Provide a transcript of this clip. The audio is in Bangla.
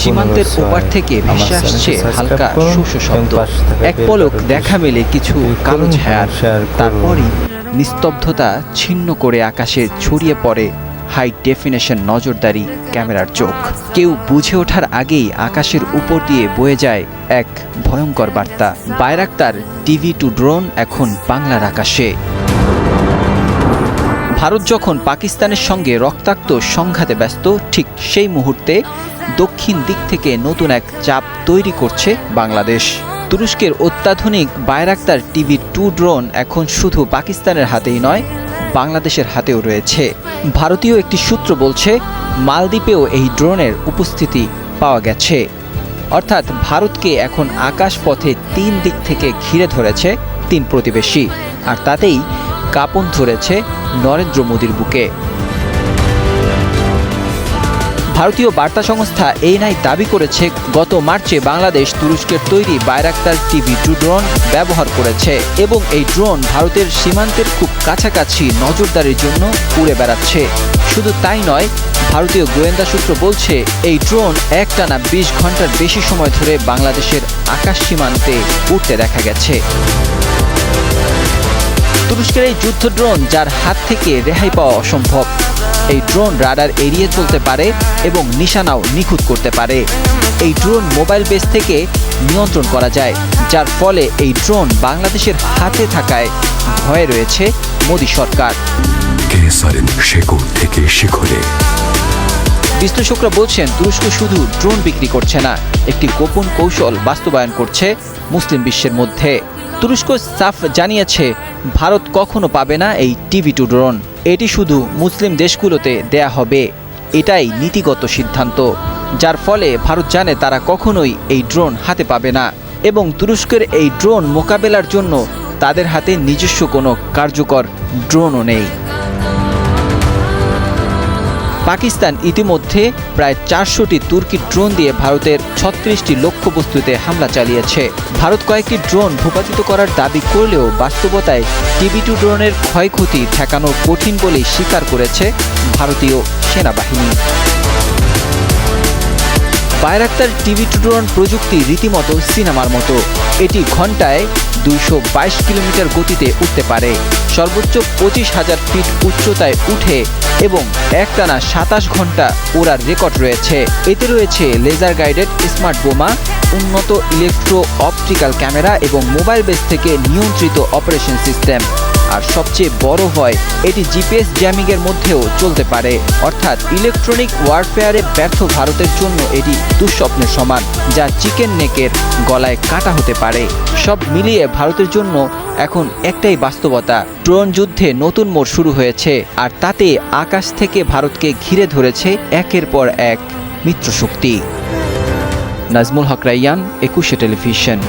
সীমান্তের ওপার থেকে ভেসে আসছে হালকা শস্য শব্দ। এক পলক দেখা মেলে কিছু কালো ছায়ার তারপরই নিস্তব্ধতা ছিন্ন করে আকাশে ছড়িয়ে পড়ে হাই ডেফিনেশন নজরদারি ক্যামেরার চোখ। কেউ বুঝে ওঠার আগেই আকাশের উপর দিয়ে বয়ে যায় এক ভয়ঙ্কর বার্তা। বায়রাক্তার টিভি টু ড্রোন এখন বাংলার আকাশে। ভারত যখন পাকিস্তানের সঙ্গে রক্তাক্ত সংঘাতে ব্যস্ত, ঠিক সেই মুহূর্তে দক্ষিণ দিক থেকে নতুন এক চাপ তৈরি করছে বাংলাদেশ। তুরস্কের অত্যাধুনিক বায়রাক্তার টিভি টু ড্রোন এখন শুধু পাকিস্তানের হাতেই নয়, বাংলাদেশের হাতেও রয়েছে। ভারতীয় একটি সূত্র বলছে, মালদ্বীপেও এই ড্রোনের উপস্থিতি পাওয়া গেছে। অর্থাৎ ভারতকে এখন আকাশপথে তিন দিক থেকে ঘিরে ধরেছে তিন প্রতিবেশী, আর তাতেই কাঁপন ধরেছে নরেন্দ্র মোদীর বুকে। ভারতীয় বার্তা সংস্থা এনআই দাবি করেছে, গত মার্চে বাংলাদেশ তুরস্কের তৈরি বাইরাক্তার টিভি টু ড্রোন ব্যবহার করেছে এবং এই ড্রোন ভারতের সীমান্তের খুব কাছাকাছি নজরদারির জন্য উড়ে বেড়াচ্ছে। শুধু তাই নয়, ভারতীয় গোয়েন্দা সূত্র বলছে, এই ড্রোন একটানা বিশ ঘণ্টার বেশি সময় ধরে বাংলাদেশের আকাশ সীমান্তে উঠতে দেখা গেছে। তুরস্কের এই যুদ্ধ ড্রোন যার হাত থেকে রেহাই পাওয়া অসম্ভব। এই ড্রোন রাডার এড়িয়ে চলতে পারে এবং নিশানাও নিখুঁত করতে পারে। এই ড্রোন মোবাইল বেস থেকে নিয়ন্ত্রণ করা যায় যার ফলে এই ড্রোন বাংলাদেশের হাতে থাকায় ভয়ে রয়েছে মোদী সরকার। শেকড় থেকে শিখরে। বিশ্লেষকরা বলছেন তুরস্ক শুধু ড্রোন বিক্রি করছে না একটি গোপন কৌশল বাস্তবায়ন করছে মুসলিম বিশ্বের মধ্যে। তুরস্ক সাফ জানিয়েছে ভারত কখনো পাবে না এই টিভি টু ড্রোন। এটি শুধু মুসলিম দেশগুলোতে দেয়া হবে। এটাই নীতিগত সিদ্ধান্ত। যার ফলে ভারত জানে তারা কখনোই এই ড্রোন হাতে পাবে না। এবং তুরস্কের এই ড্রোন মোকাবেলার জন্য তাদের হাতে নিজস্ব কোনো কার্যকর ড্রোনও নেই। পাকিস্তান ইতিমধ্যে প্রায় চারশোটি তুর্কি ড্রোন দিয়ে ভারতের ছত্রিশটি লক্ষ্যবস্তুতে হামলা চালিয়েছে। ভারত কয়েকটি ড্রোন ভূপাতিত করার দাবি করলেও বাস্তবতায় টিভি টু ড্রোনের ক্ষয়ক্ষতি ঠেকানো কঠিন বলেই স্বীকার করেছে ভারতীয় সেনাবাহিনী। বায়রাক্তার টিভি টু ড্রোন প্রযুক্তি রীতিমতো সিনেমার মতো। এটি ঘন্টায় দুইশো বাইশ কিলোমিটার গতিতে উঠতে পারে। সর্বোচ্চ পঁচিশ হাজার ফিট উচ্চতায় উঠে এবং একটানা সাতাশ ঘণ্টা ওড়ার রেকর্ড রয়েছে। এতে রয়েছে লেজার গাইডেড স্মার্ট বোমা, উন্নত ইলেকট্রো অপটিক্যাল ক্যামেরা এবং মোবাইল বেস থেকে নিয়ন্ত্রিত অপারেশন সিস্টেম আর সবচেয়ে বড় হয়, এটি জিপিএস জ্যামিংয়ের মধ্যেও চলতে পারে। অর্থাৎ ইলেকট্রনিক ওয়ারফেয়ারে ব্যর্থ ভারতের জন্য এটি দুঃস্বপ্নের সমান, যা চিকেন নেকের গলায় কাটা হতে পারে। সব মিলিয়ে ভারতের জন্য এখন একটাই বাস্তবতা, ড্রোন যুদ্ধে নতুন মোড় শুরু হয়েছে, আর তাতে আকাশ থেকে ভারতকে ঘিরে ধরেছে একের পর এক মিত্রশক্তি। নাজমুল হক রাইয়ান, একুশে টেলিভিশন।